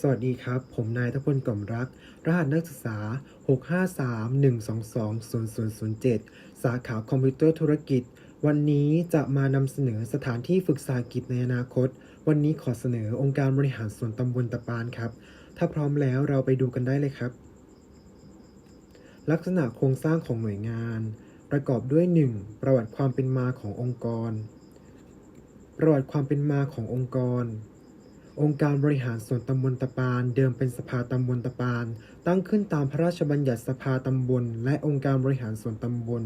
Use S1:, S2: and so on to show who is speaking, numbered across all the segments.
S1: สวัสดีครับ ผมนายทพลกล่อมรัก รหัสนักศึกษา 653-122-0007 สาขาคอมพิวเตอร์ธุรกิจ วันนี้จะมานำเสนอสถานที่ฝึกษากิจในอนาคต วันนี้ขอเสนอองค์การบริหารส่วนตำบลตะปานครับ ถ้าพร้อมแล้วเราไปดูกันได้เลยครับ ลักษณะโครงสร้างของหน่วยงาน ประกอบด้วย 1. ประวัติความเป็นมาขององค์กร ประวัติความเป็นมาขององค์กร องค์การบริหารส่วนตำบลตะปาน เดิมเป็นสภาตำบลตะปาน ตั้งขึ้นตามพระราชบัญญัติสภาตำบล และองค์การบริหารส่วนตำบล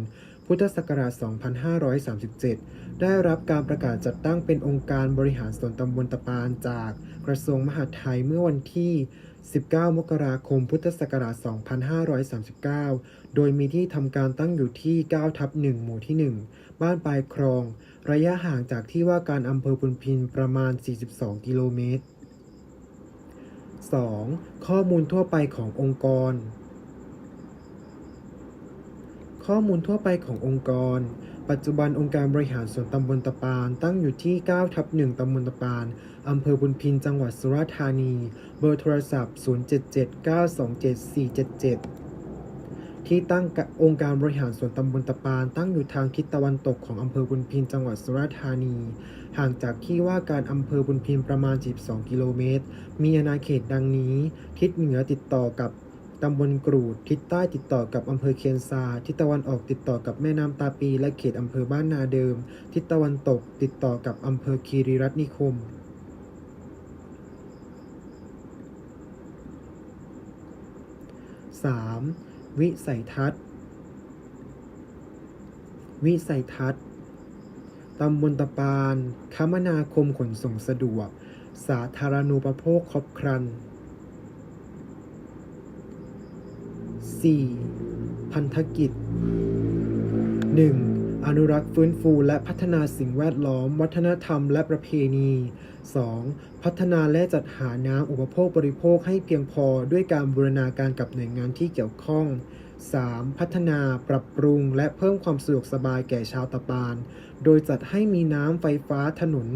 S1: พุทธศักราช 2537 ได้รับการประกาศจัดตั้งเป็นองค์การบริหารส่วนตำบลตะปานจากกระทรวงมหาดไทยเมื่อวันที่ 19 มกราคม พุทธศักราช 2539 โดยมีที่ทำการตั้งอยู่ที่ 9 ทับ 1 หมู่ที่ 1 บ้านปลายคลอง ระยะห่างจากที่ว่าการอำเภอพุนพินประมาณ 42 กิโลเมตร 2. ข้อมูลทั่วไปขององค์กร ข้อมูลทั่วไปขององค์กร ปัจจุบันองค์การบริหารส่วนตำบลตะปานตั้งอยู่ที่ 9 ทับ 1 ตำบลตะปานอำเภอบุญพิน จังหวัดสุราษฎร์ธานี เบอร์โทรศัพท์ 077 927 477 ที่ตั้งองค์การบริหารส่วนตำบลตะปาน ตั้งอยู่ทางทิศตะวันตกของอำเภอบุญพินจังหวัดสุราษฎร์ธานี ห่างจากที่ว่าการอำเภอบุญพินประมาณ 12 กิโลเมตร มีอาณาเขตดังนี้ ทิศเหนือติดต่อกับตำบลกรูด ทิศใต้ติดต่อกับอำเภอเคียนซา ทิศตะวันออกติดต่อกับแม่น้ำตาปี และเขตอำเภอบ้านนาเดิม ทิศตะวันตกติดต่อกับอำเภอคีรีรัตนิคม 3. วิสัยทัศน์ วิสัยทัศน์ตำบลตะปานคมนาคมขนส่งสะดวก สาธารณูปโภคครบครัน 4. พันธกิจ 1. อนุรักษ์ฟื้นฟูและพัฒนาสิ่งแวดล้อม วัฒนธรรมและประเพณี 2. พัฒนาและจัดหาน้ำอุปโภคบริโภคให้เพียงพอด้วยการบูรณาการกับหน่วยงานที่เกี่ยวข้อง 3. พัฒนาปรับปรุงและเพิ่มความสะดวกสบายแก่ชาวตะปาน โดยจัดให้มีน้ำไฟฟ้าถนน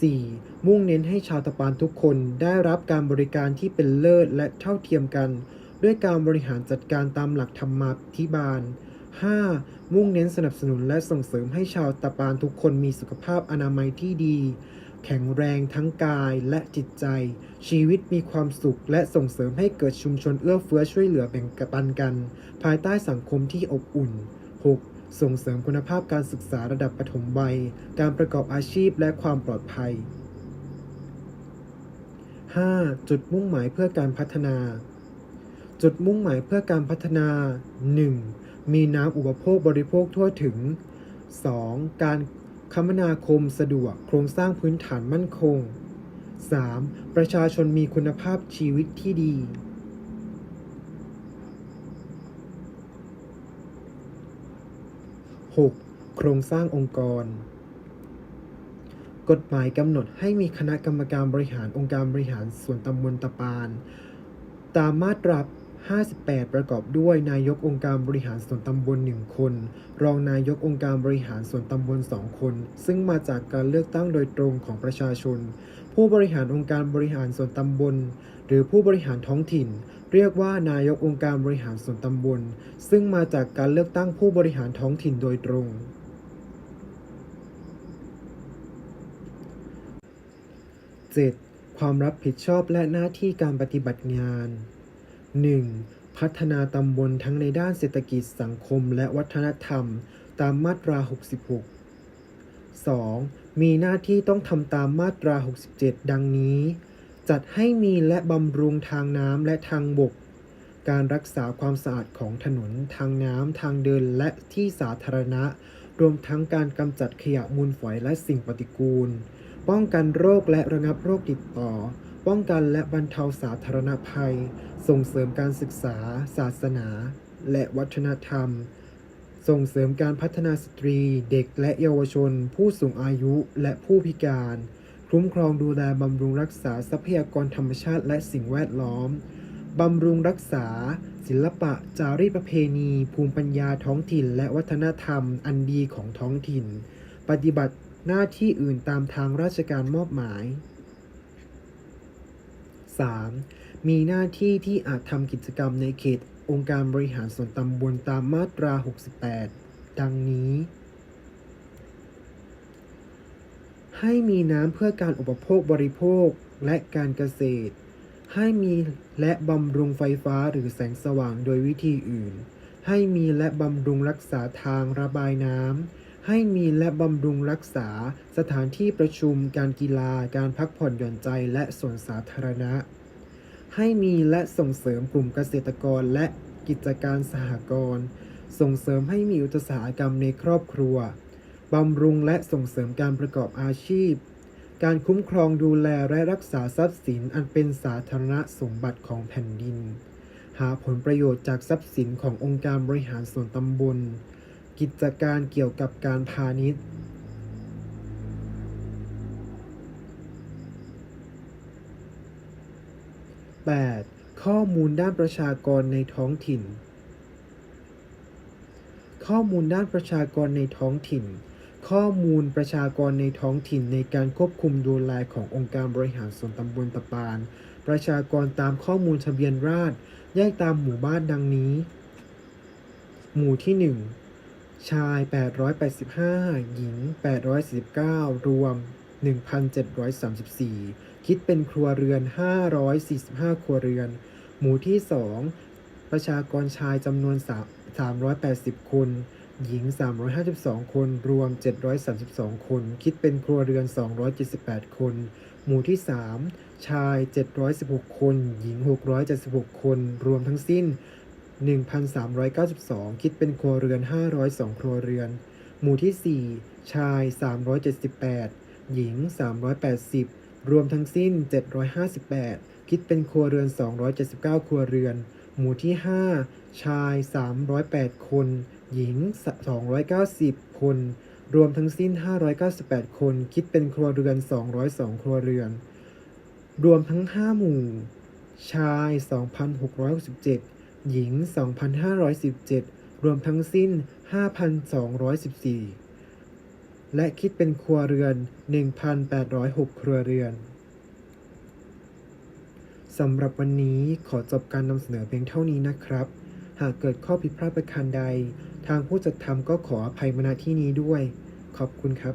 S1: 4. มุ่งเน้นให้ชาวตะปานทุกคนได้รับการบริการที่เป็นเลิศและเท่าเทียมกัน ด้วยการบริหารจัดการตามหลักธรรมาภิบาล 5. มุ่งเน้นสนับสนุนและส่งเสริมให้ชาวตะปานทุกคนมีสุขภาพอนามัยที่ดี แข็งแรงทั้งกายและจิตใจ ชีวิตมีความสุขและส่งเสริมให้เกิดชุมชนเอื้อเฟื้อช่วยเหลือแบ่งปันกัน ภายใต้สังคมที่อบอุ่น 6. ส่งเสริมคุณภาพการศึกษาระดับปฐมวัย การประกอบอาชีพและความปลอดภัย 5. จุดมุ่งหมายเพื่อการพัฒนา จุดมุ่งหมายเพื่อการพัฒนา 1. มีน้ำอุปโภคบริโภคทั่วถึง 2. การคมนาคมสะดวกโครงสร้างพื้นฐานมั่นคง 3. ประชาชนมีคุณภาพชีวิตที่ดี 6. โครงสร้างองค์กร กฎหมายกำหนดให้มีคณะกรรมการบริหารองค์การบริหารส่วนตำบลตะปาน ตามมาตรา 58 ประกอบด้วยนายกองค์การบริหารส่วนตำบลหนึ่งคน รองนายกองค์การบริหารส่วนตำบลสองคน ซึ่งมาจากการเลือกตั้งโดยตรงของประชาชน ผู้บริหารองค์การบริหารส่วนตำบล หรือผู้บริหารท้องถิ่น เรียกว่านายกองค์การบริหารส่วนตำบล ซึ่งมาจากการเลือกตั้งผู้บริหารท้องถิ่นโดยตรง 7. ความรับผิดชอบและหน้าที่การปฏิบัติงาน 1. พัฒนาตำบลทั้งในด้านเศรษฐกิจสังคมและวัฒนธรรม ตามมาตรา 66 2. มีหน้าที่ต้องทำตามมาตรา 67 ดังนี้ จัดให้มีและบำรุงทางน้ำและทางบก การรักษาความสะอาดของถนน ทางน้ำ ทางเดิน และที่สาธารณะ รวมทั้งการกำจัดขยะมูลฝอยและสิ่งปฏิกูล ป้องกันโรคและระงับโรคติดต่อ ป้องกันและบรรเทาสาธารณภัย ส่งเสริมการศึกษา ศาสนา และวัฒนธรรม ส่งเสริมการพัฒนาสตรี เด็กและเยาวชน ผู้สูงอายุและผู้พิการ คุ้มครองดูแลบำรุงรักษาทรัพยากรธรรมชาติและสิ่งแวดล้อม บำรุงรักษา ศิลปะ จารีตประเพณี ภูมิปัญญาท้องถิ่น และวัฒนธรรม อันดีของท้องถิ่น ปฏิบัติหน้าที่อื่นตามทางราชการมอบหมาย 3. มีหน้าที่ที่อาจทำกิจกรรมในเขตองค์การบริหารส่วนตำบลตามมาตรา 68 ดังนี้ ให้มีน้ำเพื่อการอุปโภคบริโภคและการเกษตร ให้มีและบำรุงไฟฟ้าหรือแสงสว่างโดยวิธีอื่น ให้มีและบำรุงรักษาทางระบายน้ำ ให้มีและบำรุงรักษา สถานที่ประชุม การกีฬา การพักผ่อนหย่อนใจ และสวนสาธารณะ ให้มีและส่งเสริมกลุ่มเกษตรกรและกิจการสหกรณ์ส่งเสริมให้มีอุตสาหกรรมในครอบครัว บำรุงและส่งเสริมการประกอบอาชีพ การคุ้มครองดูแลและรักษาทรัพย์สินอันเป็นสาธารณสมบัติของแผ่นดิน หาผลประโยชน์จากทรัพย์สินขององค์การบริหารส่วนตำบล กิจการเกี่ยวกับการพาณิชย์ 8. ข้อมูลด้านประชากรในท้องถิ่น ข้อมูลด้านประชากรในท้องถิ่น ข้อมูลประชากรในท้องถิ่นในการควบคุมดูแลขององค์การบริหารส่วนตำบลตะปาน ประชากรตามข้อมูลทะเบียนราษฎรแยกตามหมู่บ้านดังนี้ หมู่ที่ 1 ชาย 885 หญิง 849 รวม 1,734 คิดเป็นครัวเรือน 545 ครัวเรือน หมู่ที่ 2 ประชากรชายจำนวน 380 คน หญิง 352 คน รวม 732 คน คิดเป็นครัวเรือน 278 คน หมู่ที่ 3 ชาย 716 คน หญิง 676 คน รวมทั้งสิ้น 1,392 คิดเป็นครัวเรือน 502 ครัวเรือน หมู่ที่ 4 ชาย 378 หญิง 380 รวมทั้งสิ้น 758 คิดเป็นครัวเรือน 279 ครัวเรือน หมู่ที่ 5 ชาย 308 คน หญิง 290 คน รวมทั้งสิ้น 598 คน คิดเป็นครัวเรือน 202 ครัวเรือน รวมทั้ง 5 หมู่ ชาย 2,667 หญิง 2,517 รวมทั้งสิ้น 5,214 และคิดเป็นครัวเรือน 1,806 ครัวเรือน สำหรับวันนี้ขอจบการนำเสนอเพียงเท่านี้นะครับ หากเกิดข้อผิดพลาดประการใด ทางผู้จัดทำก็ขออภัยมาณที่นี้ด้วย ขอบคุณครับ